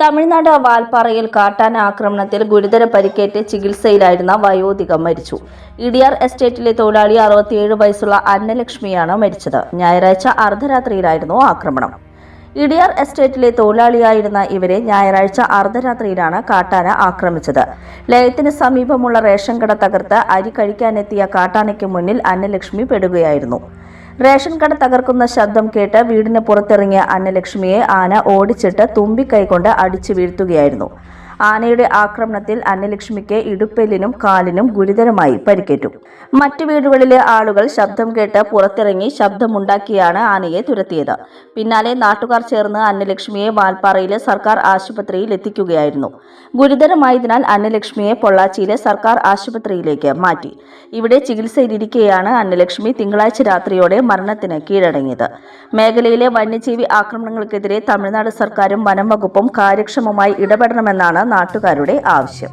തമിഴ്നാട് വാൽപ്പാറയിൽ കാട്ടാന ആക്രമണത്തിൽ ഗുരുതര പരിക്കേറ്റ് ചികിത്സയിലായിരുന്ന വയോധിക മരിച്ചു. ഇടിയാർ എസ്റ്റേറ്റിലെ തൊഴിലാളി അറുപത്തിയേഴ് വയസ്സുള്ള അന്നലക്ഷ്മിയാണ് മരിച്ചത്. ഞായറാഴ്ച അർദ്ധരാത്രിയിലായിരുന്നു ആക്രമണം. ഇടിയാർ എസ്റ്റേറ്റിലെ തൊഴിലാളിയായിരുന്ന ഇവരെ ഞായറാഴ്ച അർദ്ധരാത്രിയിലാണ് കാട്ടാന ആക്രമിച്ചത്. ലയത്തിന് സമീപമുള്ള റേഷൻ കട തകർത്ത് അരി കഴിക്കാനെത്തിയ കാട്ടാനയ്ക്ക് മുന്നിൽ അന്നലക്ഷ്മി പെടുകയായിരുന്നു. റേഷൻ കട തകർക്കുന്ന ശബ്ദം കേട്ട് വീടിന് പുറത്തിറങ്ങിയ അന്നലക്ഷ്മിയെ ആന ഓടിച്ചിട്ട് തുമ്പിക്കൈകൊണ്ട് അടിച്ചു വീഴ്ത്തുകയായിരുന്നു. ആനയുടെ ആക്രമണത്തിൽ അന്നലക്ഷ്മിക്ക് ഇടുപ്പെല്ലിനും കാലിനും ഗുരുതരമായി പരിക്കേറ്റു. മറ്റു വീടുകളിലെ ആളുകൾ ശബ്ദം കേട്ട് പുറത്തിറങ്ങി ശബ്ദമുണ്ടാക്കിയാണ് ആനയെ തുരത്തിയത്. പിന്നാലെ നാട്ടുകാർ ചേർന്ന് അന്നലക്ഷ്മിയെ വാൽപ്പാറയിലെ സർക്കാർ ആശുപത്രിയിൽ എത്തിക്കുകയായിരുന്നു. ഗുരുതരമായതിനാൽ അന്നലക്ഷ്മിയെ പൊള്ളാച്ചിയിലെ സർക്കാർ ആശുപത്രിയിലേക്ക് മാറ്റി. ഇവിടെ ചികിത്സയിലിരിക്കെയാണ് അന്നലക്ഷ്മി തിങ്കളാഴ്ച രാത്രിയോടെ മരണത്തിന് കീഴടങ്ങിയത്. മേഖലയിലെ വന്യജീവി ആക്രമണങ്ങൾക്കെതിരെ തമിഴ്നാട് സർക്കാരും വനം വകുപ്പും കാര്യക്ഷമമായി ഇടപെടണമെന്നാണ് നാട്ടുകാരുടെ ആവശ്യം